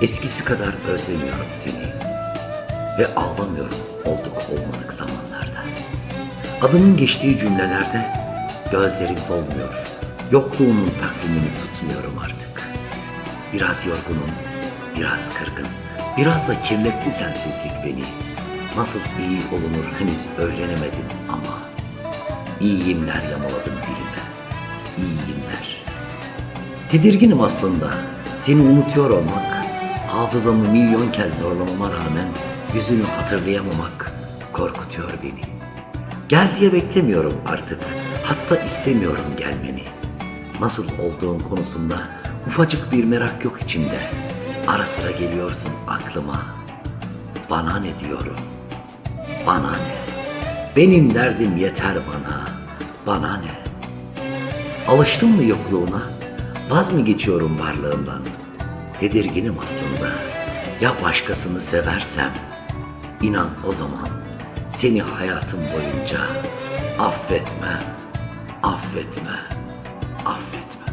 Eskisi kadar özlemiyorum seni. Ve ağlamıyorum olduk olmadık zamanlarda. Adının geçtiği cümlelerde gözlerim dolmuyor. Yokluğunun takvimini tutmuyorum artık. Biraz yorgunum, biraz kırgın, biraz da kirletti sensizlik beni. Nasıl iyi olunur henüz öğrenemedim ama iyiyimler yamaladım dilime. İyiyimler. Tedirginim aslında. Seni unutuyor olmak, hafızamı milyon kez zorlamama rağmen yüzünü hatırlayamamak korkutuyor beni. Gel diye beklemiyorum artık. Hatta istemiyorum gelmeni. Nasıl olduğun konusunda ufacık bir merak yok içimde. Ara sıra geliyorsun aklıma. Bana ne diyorum? Bana ne? Benim derdim yeter bana. Bana ne? Alıştım mı yokluğuna? Vaz mı geçiyorum varlığımdan? Tedirginim aslında. Ya başkasını seversem? İnan o zaman seni hayatım boyunca affetme, affetme, affetme.